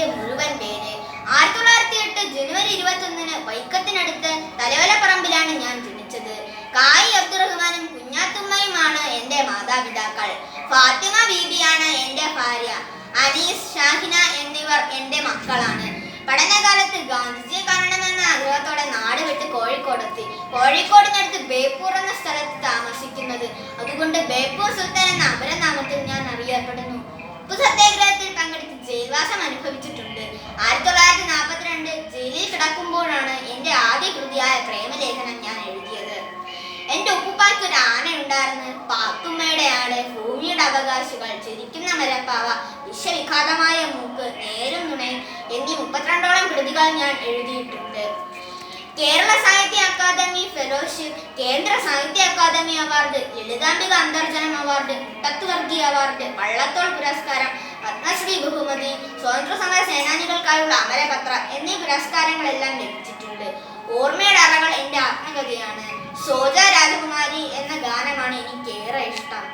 അദ്ദേഹത്തിന്റെ മുഴുവൻ പേര് ആയിരത്തി തൊള്ളായിരത്തി എട്ട് ജനുവരി ഇരുപത്തൊന്നിന് വൈക്കത്തിനടുത്ത് പറമ്പിലാണ് ഞാൻ ജനിച്ചത്. കായി അബ്ദുറഹ്മാനും കുഞ്ഞാത്തുമ്മയുമാണ് എന്റെ മാതാപിതാക്കൾ. ഫാത്തിമ ബീബിയാണ് എന്റെ ഭാര്യ. അനീസ് ഷാഹിന എന്നിവർ എന്റെ മക്കളാണ്. പഠനകാലത്ത് ഗാന്ധിജിയെ കാണണമെന്ന ആഗ്രഹത്തോടെ നാട് വിട്ട് കോഴിക്കോടെത്തി. കോഴിക്കോടിനടുത്ത് ബേപ്പൂർ എന്ന സ്ഥലത്ത് താമസിക്കുന്നത്. അതുകൊണ്ട് ബേപ്പൂർ സുൽത്താൻ എന്ന അപരനാമത്തിൽ ഞാൻ അറിയപ്പെടുന്നു. ഉപ്പു സത്യാഗ്രഹത്തിൽ പങ്കെടുത്ത് ജയിൽവാസം അനുഭവിച്ചു. കൃതിയായ പ്രേമലേഖനം ഞാൻ എഴുതിയത്. എന്റെ ഉപ്പുപ്പായ്ക്ക് ഒരു ആന ഉണ്ടായിരുന്നു. പാത്തുമ്മയുടെ ആട് ഭൂമിയുടെ അവകാശികൾ ചിരിക്കുന്ന മരപ്പാവ വിശ്വവിഘാതമായ മൂക്ക് നേരും നുണയും എന്നീ മുപ്പത്തിരണ്ടോളം കൃതികൾ ഞാൻ എഴുതിയിട്ടുണ്ട്. കേരള സാഹിത്യ Akademi fellowship Kendra Sahitya Akademi award Lalithambika Antharjanam award Muttathuvarkey award Vallathol പുരസ്കാരം പത്മശ്രീ ബഹുമതി സ്വാതന്ത്ര്യ സമര സേനാനികൾക്കായുള്ള അമരപത്ര എന്നീ പുരസ്കാരങ്ങളെല്ലാം ലഭിച്ചിട്ടുണ്ട്. ആത്മകഥയാണ് സോജ രാജകുമാരി എന്ന ഗാനമാണ് എനിക്ക് ഏറെ ഇഷ്ടം.